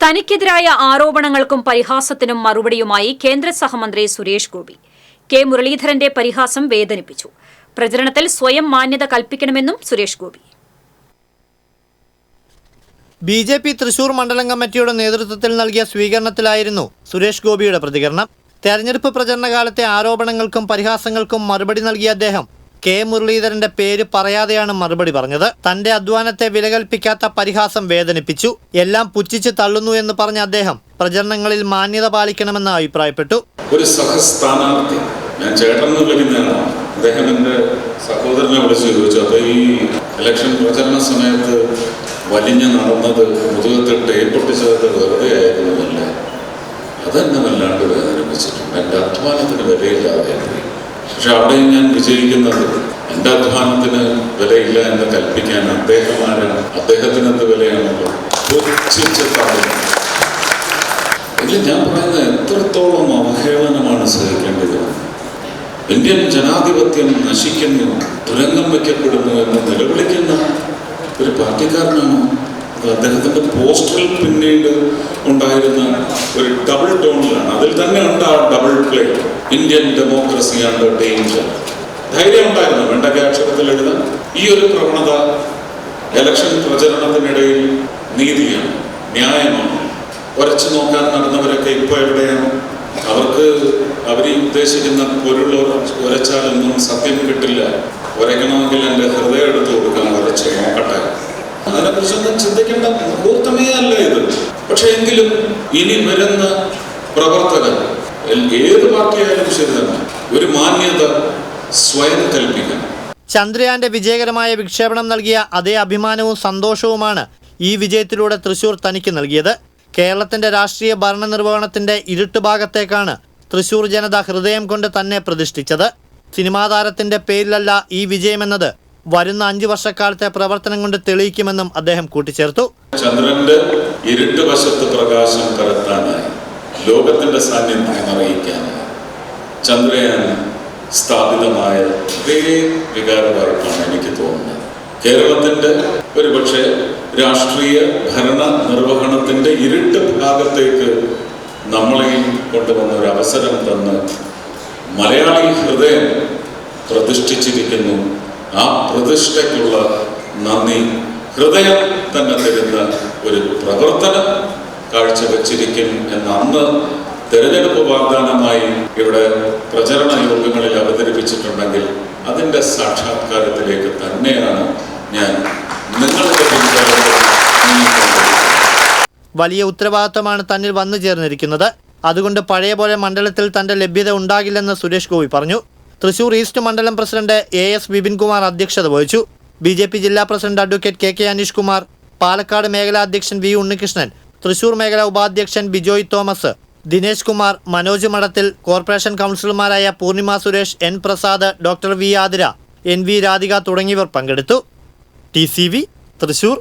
തനിക്കെതിരായ ആരോപണങ്ങൾക്കും പരിഹാസത്തിനും മറുപടിയുമായി കേന്ദ്ര സഹമന്ത്രി സുരേഷ് ഗോപി. കെ. മുരളീധരന്റെ പരിഹാസം വേദനിപ്പിച്ചു. പ്രചരണത്തിൽ സ്വയം മാന്യത കൽപ്പിക്കണമെന്നും Suresh Gopi. B J P Thrissur മണ്ഡലം കമ്മിറ്റിയുടെ നേതൃത്വത്തിൽ നൽകിയ സ്വീകരണത്തിലായിരുന്നു സുരേഷ് ഗോപിയുടെ പ്രതികരണം. തെരഞ്ഞെടുപ്പ് പ്രചരണകാലത്തെ ആരോപണങ്ങൾക്കും പരിഹാസങ്ങൾക്കും മറുപടി നൽകിയ അദ്ദേഹം കെ. മുരളീധരന്റെ പേര് പറയാതെയാണ് മറുപടി പറഞ്ഞത്. തന്റെ അധ്വാനത്തെ വിലകൽപ്പിക്കാത്ത പരിഹാസം വേദനിപ്പിച്ചു. എല്ലാം പുച്ഛിച്ച് തള്ളുന്നു എന്ന് പറഞ്ഞ അദ്ദേഹം പ്രചരണങ്ങളിൽ മാന്യത പാലിക്കണമെന്ന് അഭിപ്രായപ്പെട്ടു. ഒരു സഹസ്ഥാനാർത്ഥി. ഞാൻ ചേട്ടൻ അദ്ദേഹം എന്റെ സഹോദരനെ വിളിച്ച് ചോദിച്ചു അപ്പോൾ ഈ ഇലക്ഷൻ പ്രചരണ സമയത്ത് വലിഞ്ഞ് നടന്നത് മുതുകത്ത് ടേപ്പൊട്ടിച്ചതൊക്കെ വെറുതെ ആയിരുന്നതല്ലേ അതെന്നെ വല്ലാണ്ട് വേദനിപ്പിച്ചിട്ടുണ്ട്. എന്റെ അധ്വാനത്തിന് വിലയില്ലാതെ പക്ഷെ അവിടെ ഞാൻ വിജയിക്കുന്നത് എന്റെ അധ്വാനത്തിന് വിലയില്ല എന്ന് കൽപ്പിക്കാൻ അദ്ദേഹം ആരാണ് അദ്ദേഹത്തിന് എന്ത് വിലയാണല്ലോ എങ്കിലും ഞാൻ പറയുന്നത് എത്രത്തോളം അവഹേളനമാണ് സഹിക്കേണ്ടത്? ഇന്ത്യൻ ജനാധിപത്യം നശിക്കുന്നു തുരങ്കം വയ്ക്കപ്പെടുന്നു എന്ന് നിലവിളിക്കുന്ന ഒരു പാർട്ടിക്കാരനാണ്? അദ്ദേഹത്തിന്റെ പോസ്റ്ററിൽ പിന്നീട് ഉണ്ടായിരുന്ന ഒരു ഡബിൾ ടോണിലാണ് അതിൽ തന്നെ ഉണ്ട് ആ double Indian democracy under danger ധൈര്യം ഉണ്ടായിരുന്നു. വെണ്ടക്ക അക്ഷരത്തിൽ എഴുതാൻ ഈ ഒരു പ്രവണത ഇലക്ഷൻ പ്രചരണത്തിനിടയിൽ നീതിയാണ് ന്യായമാണ്. ഉരച്ചു നോക്കാൻ നടന്നവരൊക്കെ ഇപ്പോൾ എവിടെയാണ്? അവർക്ക് അവർ ഉദ്ദേശിക്കുന്ന പൊരുൾ ഉരച്ചാലൊന്നും സത്യം കിട്ടില്ല. ഉരയ്ക്കണമെങ്കിൽ എന്റെ ഹൃദയം എടുത്ത് കൊടുക്കാൻ ഉരച്ച് നോക്കട്ടെ. അതിനെക്കുറിച്ചൊന്നും ചിന്തിക്കേണ്ട മുഹൂർത്തമേ അല്ല ഇത്. പക്ഷെ എങ്കിലും ഇനി വരുന്ന പ്രവർത്തകർ എൽ- ഏത് പാർട്ടിയായാലും ശരി തന്നെ. ഒരു മാന്യത സ്വയം കൽപ്പിക്കണം. ചന്ദ്രയാന്റെ വിജയകരമായ വിക്ഷേപണം നൽകിയ അതേ അഭിമാനവും സന്തോഷവുമാണ് ഈ വിജയത്തിലൂടെ തൃശൂർ തനിക്ക് നൽകിയത്. കേരളത്തിന്റെ രാഷ്ട്രീയ ഭരണനിർവഹണത്തിന്റെ ഇരുട്ട് ഭാഗത്തേക്കാണ് തൃശൂർ ജനത ഹൃദയം കൊണ്ട് തന്നെ പ്രതിഷ്ഠിച്ചത്. സിനിമാ താരത്തിന്റെ പേരിലല്ല ഈ വിജയമെന്നത്. വരുന്ന അഞ്ചു വർഷക്കാലത്തെ പ്രവർത്തനം കൊണ്ട് തെളിയിക്കുമെന്നും അദ്ദേഹം കൂട്ടിച്ചേർത്തു. ചന്ദ്രന്റെ ഇരുട്ട് വശത്ത് പ്രകാശം പരത്താനായി ലോകത്തിന്റെ സാന്നിധ്യം അറിയിക്കാൻ ചന്ദ്രയാൻ സ്ഥാപിതമായ അതേ വികാരവായ്പാണ് എനിക്ക് തോന്നുന്നത്. കേരളത്തിന്റെ ഒരുപക്ഷെ രാഷ്ട്രീയ ഭരണ നിർവഹണത്തിന്റെ ഇരുട്ട് ഭാഗത്തേക്ക് നമ്മളെയും കൊണ്ടുവന്ന ഒരു അവസരം തന്ന് മലയാളി ഹൃദയം പ്രതിഷ്ഠിച്ചിരിക്കുന്നു. ആ പ്രതിഷ്ഠയ്ക്കുള്ള നന്ദി. ഹൃദയം തന്നെ തരുന്ന ഒരു പ്രവർത്തനം കാഴ്ചവെച്ചിരിക്കും എന്ന് അന്ന് തെരഞ്ഞെടുപ്പ് വാഗ്ദാനമായി ഇവിടെ പ്രചരണ യോഗങ്ങളിൽ അവതരിപ്പിച്ചിട്ടുണ്ടെങ്കിൽ അതിന്റെ സാക്ഷാത്കാരത്തിലേക്ക് തന്നെയാണ് ഞാൻ നിങ്ങളുടെ വലിയ ഉത്തരവാദിത്തമാണ് തന്നിൽ വന്നു ചേർന്നിരിക്കുന്നത്. അതുകൊണ്ട് പഴയ പോലെ മണ്ഡലത്തിൽ തന്റെ ലഭ്യത ഉണ്ടാകില്ലെന്ന് സുരേഷ് ഗോപി പറഞ്ഞു. തൃശൂർ ഈസ്റ്റ് മണ്ഡലം പ്രസിഡന്റ് എ എസ് വിപിൻകുമാർ അധ്യക്ഷത വഹിച്ചു. ബി ജെ പി ജില്ലാ president advocate K K Aneesh Kumar Palakkad മേഖലാ അധ്യക്ഷൻ വി ഉണ്ണികൃഷ്ണൻ തൃശൂർ മേഖലാ ഉപാധ്യക്ഷൻ ബിജോയ് തോമസ് ദിനേശ് കുമാർ മനോജ് മഠത്തിൽ കോർപ്പറേഷൻ കൗൺസിലർമാരായ Poornima Suresh N Prasad doctor V Athira N V Radhika തുടങ്ങിയവർ പങ്കെടുത്തു. ടി തൃശൂർ.